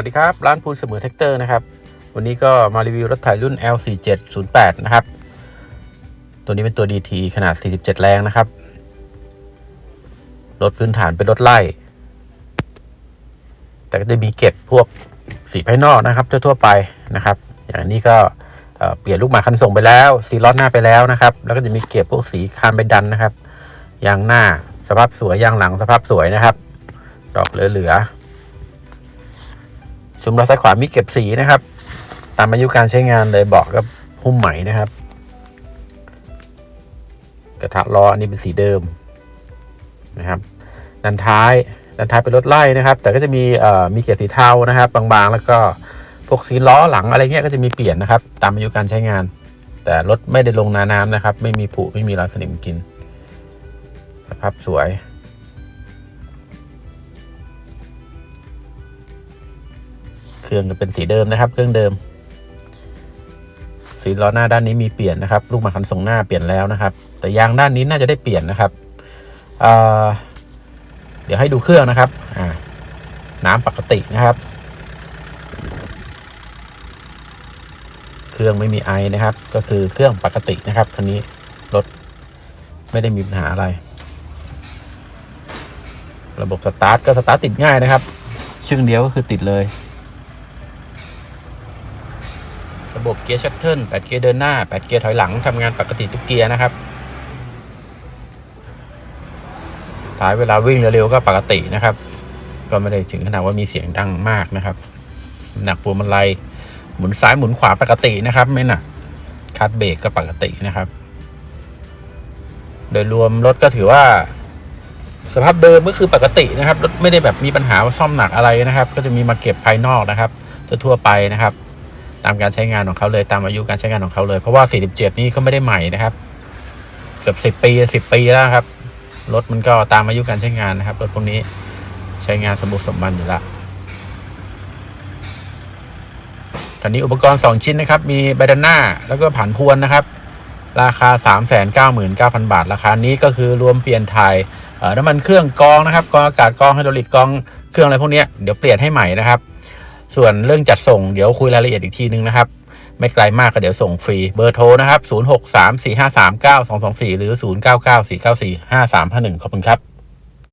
วัสดีครับ ร้านพูนเสมอแท็กเตอร์นะครับ วันนี้ก็มารีวิวรถไถรุ่น L4708 นะครับ ตัวนี้เป็นตัว DT ขนาด 47 แรงนะครับ รถพื้นฐานเป็นรถไล่ แต่ก็จะมีเก็บพวกสีภายนอกนะครับทั่วๆไปนะครับ อย่างนี้ก็เเปลี่ยนลูกหมากคันส่งไปแล้วสีล้อหน้าไปแล้วนะครับ แล้วก็จะมีเก็บพวกสีคานไปดันนะครับยางหน้าสภาพสวยยางหลังสภาพสวยนะครับ ดอกเหลือๆ ซุ้มล้อซ้ายขวามีเก็บสีนะครับ ตามอายุการใช้งานเลยเบอกก็หุ้มไหมนะครับ กระทะล้ออันนี้เป็นสีเดิมนะครับด้านท้ายด้านท้ายเป็นรถไล่นะครับ แต่ก็จะมีเอ่อมีเกล็ดสีเทานะครับบางๆ แล้วก็พวกสีล้อหลังอะไรเงี้ยก็จะมีเปลี่ยนนะครับ ตามอายุการใช้งาน แต่รถไม่ได้ลงนาน้ำนะครับ ไม่มีผุไม่มีรอยสนิมกินสภาพสวย เครื่องเป็นสีเดิมนะครับ เครื่องเดิม สีล้อหน้าด้านนี้มีเปลี่ยนนะครับ ลูกหมากคันส่งหน้าเปลี่ยนแล้วนะครับ แต่ยางด้านนี้น่าจะได้เปลี่ยนนะครับเเดี๋ยวให้ดูเครื่องนะครับน้ำปกตินะครับ เครื่องไม่มีไอนะครับ ก็คือเครื่องปกตินะครับคันนี้รถไม่ได้มีปัญหาอะไร ระบบสตาร์ทก็สตาร์ทติดง่ายนะครับ ชึ่งเดียวก็คือติดเลย ระบบเกียร์ชัตเทิล8เกียร์เดินหน้า 8 เกียร์ถอยหลังทำงานปกติทุกเกียร์นะครับท้ายเวลาวิ่งเร็วๆก็ปกตินะครับ ก็ไม่ได้ถึงขนาดว่ามีเสียงดังมากนะครับ หนักพวงมาลัยหมุนซ้ายหมุนขวาปกตินะครับ ไม่หนักคัดเบรกก็ปกตินะครับ โดยรวมรถก็ถือว่า สภาพเดิมก็คือปกตินะครับรถไม่ได้แบบมีปัญหาว่าซ่อมหนักอะไรนะครับ ก็จะมีมาเก็บภายนอกนะครับทั่วไปนะครับามการใช้งานของเขาเลยตามอายุการใช้งานของเขาเลยเพราะว่า 47 นี่ก็ไม่ได้ใหม่นะครับ เกือบ 10 ปี 10 ปีแล้วครับรถมันก็ตามอายุการใช้งานนะครับรถพวกนี้ใช้งานสมบูรณ์สมบันอยู่ล้วคันนี้อุปกรณ์ 2 ชิ้นนะครับ มีไบดานหน้าแล้วก็ผ่านพวนนะครับ ราคา 399,000 บาท ราคานี้ก็คือรวมเปลี่ยนถ่ายน้ำมันเครื่องกองนะครับกองอากาศกองไฮดรอลิกกองเครื่องอะไรพวกนี้เดี๋ยวเปลี่ยนให้ใหม่นะครับ ส่วนเรื่องจัดส่งเดี๋ยวคุยรายละเอียดอีกทีนึงนะครับ ไม่ไกลมากก็เดี๋ยวส่งฟรีเบอร์โทรนะครับ 0634539224 หรือ 0994945351 ขอบคุณครับ